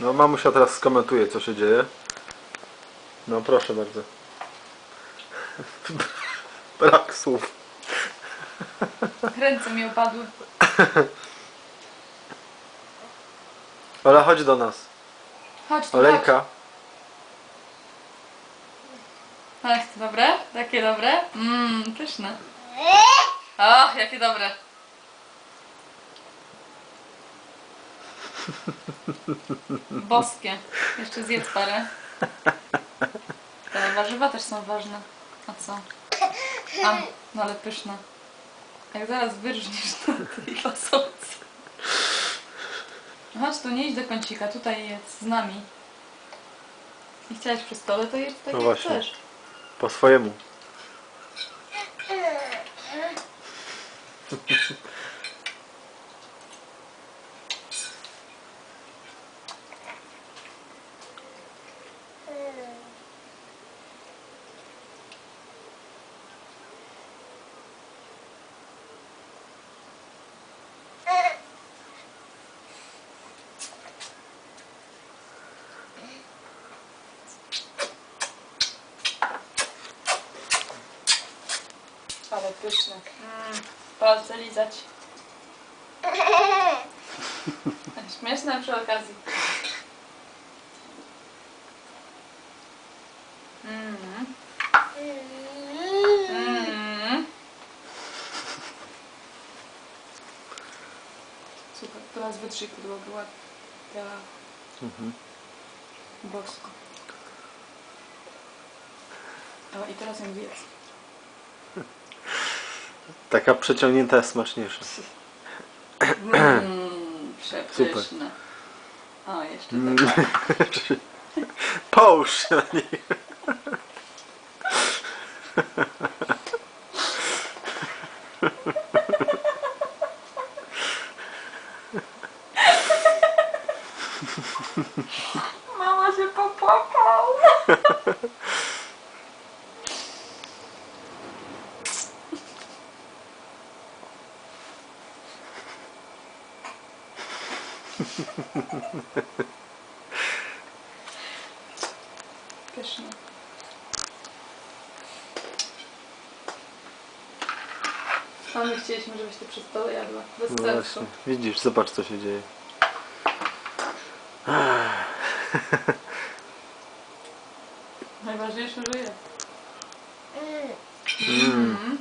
No mamusia teraz skomentuje co się dzieje. No proszę bardzo. Brak słów. Ręce mi opadły. Ola chodź do nas. Chodź tu, chodź. Oleńka. Ach, to dobre? Takie dobre? Mmm, pyszne. Och, jakie dobre. Boskie. Jeszcze zjedz parę. Te warzywa też są ważne. A co? A, no ale pyszne. Jak zaraz wyrżniesz na tej fasolce. Chodź tu, nie idź do kącika, tutaj jedz z nami. I chciałeś przy stole, to jedz tak No jak właśnie. chcesz. Po swojemu. Ale pyszne. Mm, palce lizać. Śmieszne przy okazji. Mm. Mm. Super, teraz wytrzyj podłogę ładnie. Tak. Mhm. Bosko. O, i teraz ją zjedz. Taka przeciągnięta jest smaczniejsza. Mm, przepyszne. O, jeszcze tak. Połóż się na niej. Mama się popłakał. Pyszne. A my chcieliśmy, żebyś ty przy stole jadła. Bez No właśnie. Widzisz, zobacz co się dzieje. Najważniejsze, że jest. Mm. Mm.